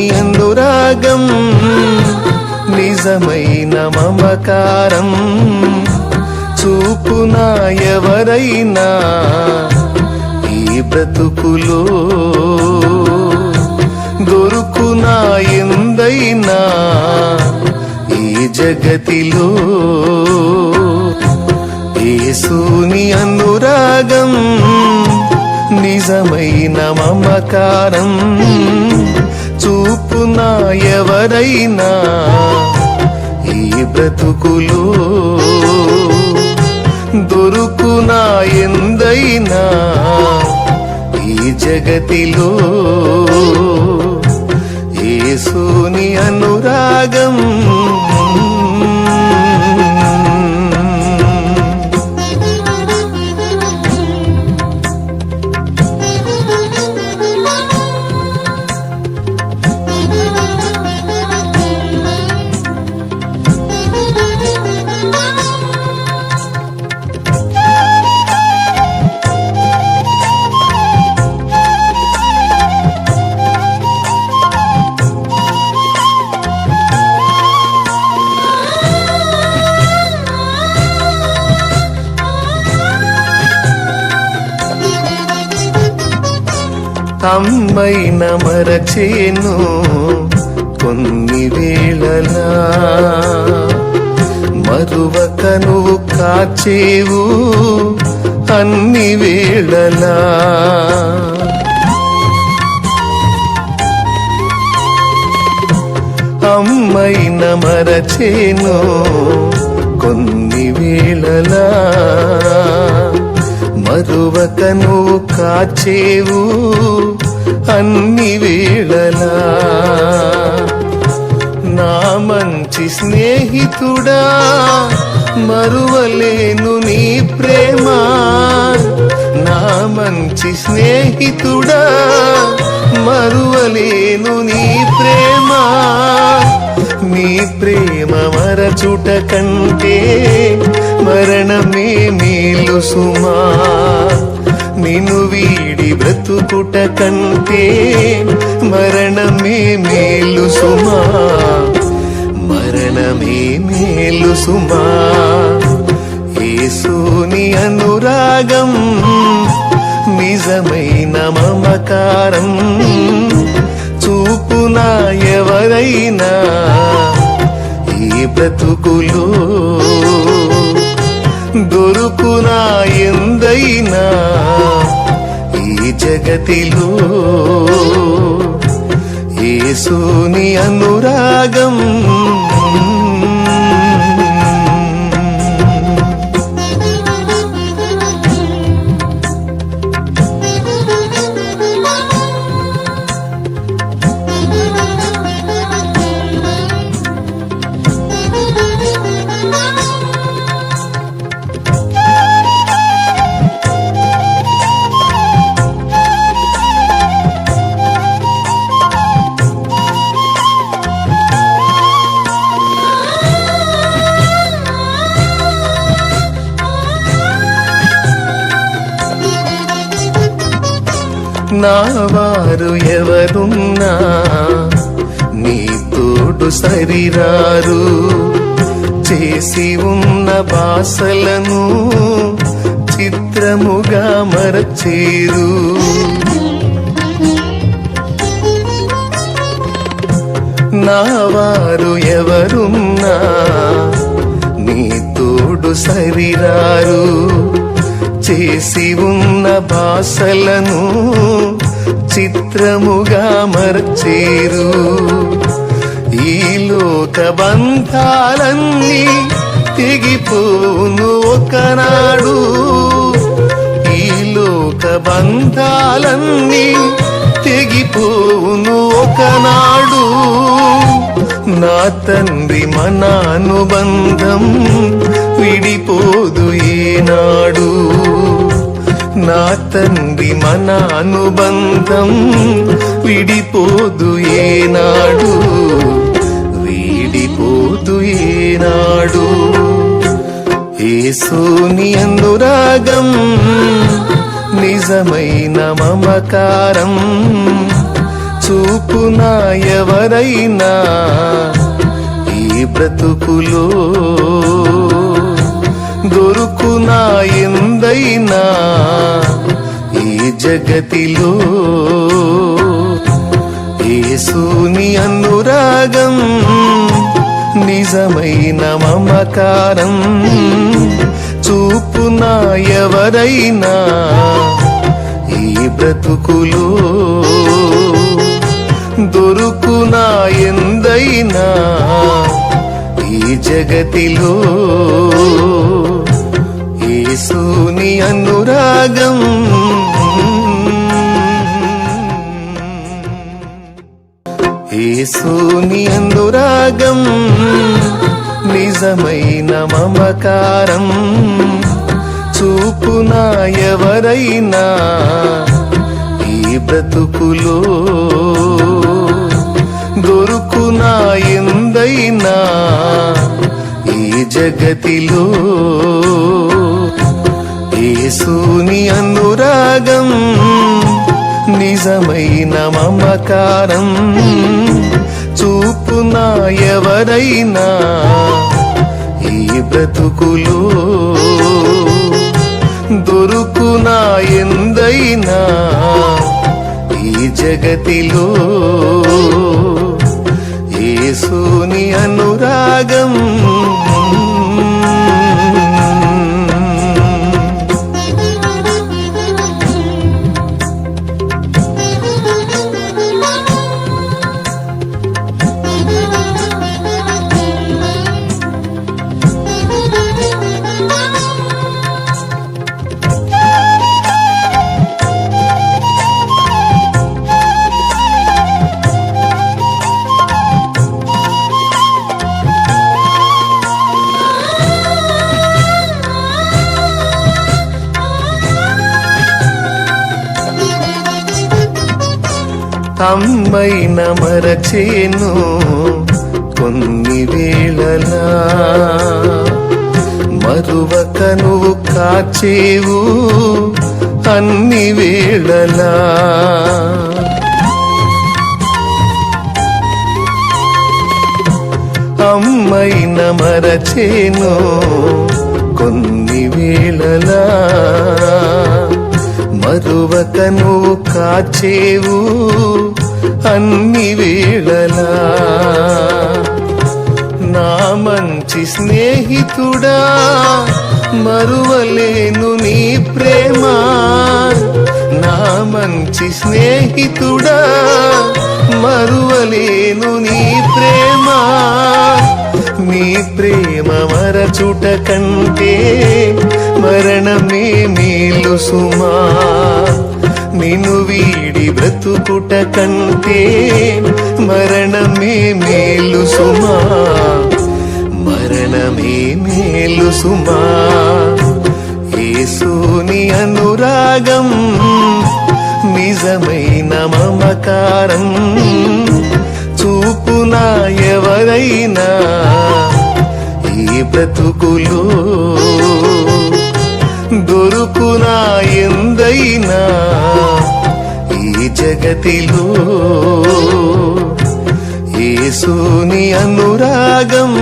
ఏసుని అనురాగం నిజమైన మమకారం. చూపునా ఎవరైనా ఈ బ్రతుకులో దొరుకునా ఎందైనా ఈ జగతిలో. ఏసుని అనురాగం నిజమైన మమకారం. చూపున ఎవరైనా ఈ బ్రతుకులో దొరుకునా ఎందైనా ఈ జగతిలో ఏసుని అనురాగం అమ్మైన మరచేను కొన్ని వేళలా. మరువకను కాచేవు అన్ని వేళలా. అమ్మైన మరచేను కొన్ని వేళలా. మరువక నువ్వు కాచేవు అన్ని వేళలా. నా మంచి స్నేహితుడా మరువలేను నీ ప్రేమ. నా మంచి స్నేహితుడా మరువలేను నీ ప్రేమ. నీ ప్రేమ మరచుటక సుమా నిన్ను వీడి బ్రతుకుట కంటే మరణమే మేలు సుమా. మరణమే మేలు సుమా. ఏసుని అనురాగం నిజమైన మమకారం చూపునా ఎవరైనా ఈ బ్రతుకులో దొరుకునా ఎందైనా ఈ జగతిలో? యేసుని అనురాగం నా వారు ఎవరున్నా? నీ తోడు సరిరారు. చేసి ఉన్న బాసలను చిత్రముగా మరచేరు. నా వారు ఎవరున్నా? నీ తోడు సరిరారు. చేసి ఉన్న భాషలను చిత్రముగా మర్చేరు. ఈ లోక బంధాలన్నీ తెగిపోను ఒకనాడు. ఈ లోక బంధాలన్నీ తెగిపోను ఒకనాడు. నా తండ్రి మన అనుబంధం విడిపోదు ఏనాడు. నా తండ్రి మన అనుబంధం విడిపోదు ఏనాడు. విడిపోదు ఏనాడు. ఏసుని చూపు ఎవరైనా ఈ బ్రతుకులో దొరుకునా ఎందైనా ఈ జగతిలో. ఏసుని అనురాగం నిజమైన మమకారం చూపునా ఎవరైనా ఈ బ్రతుకులో. దొరుకునా ఎందైనా ఈ జగతిలో. అనురాగం. ఏసుని అనురాగం నిజమైన మమకారం. చూపున ఎవరైనా ఈ బ్రతుకులో దొరుకునా ఎందైనా ఈ జగతిలో యేసుని అనురాగం నిజమైన మమకారం. చూపునా ఎవరైనా ఈ బ్రతుకులో దొరుకునా ఎందైనా ఈ జగతిలో అమ్మైన మరచేను కొన్ని వేళలా. మరువక నువ్వు కాచేవు అన్ని వేళలా. అమ్మైన మరచేను కొన్ని వేళలా. మరువకను కాచేవు అన్ని వేళలా. నా మంచి స్నేహితుడా మరువలేను నీ ప్రేమ. నా మంచి స్నేహితుడా మరువలేను నీ ప్రేమ. నీ ప్రేమ మరచుట కంటే మరణమే మేలు సుమా. నిన్ను వీడి బ్రతుకుట కంటే మరణమే మేలు సుమా. మరణమే మేలు సుమా. ఏసుని అనురాగం నిజమైన మమకారం. ఉన్నా ఎవరైనా ఈ బ్రతుకులో దొరుకునా ఎందైనా ఈ జగతిలో యేసుని అనురాగం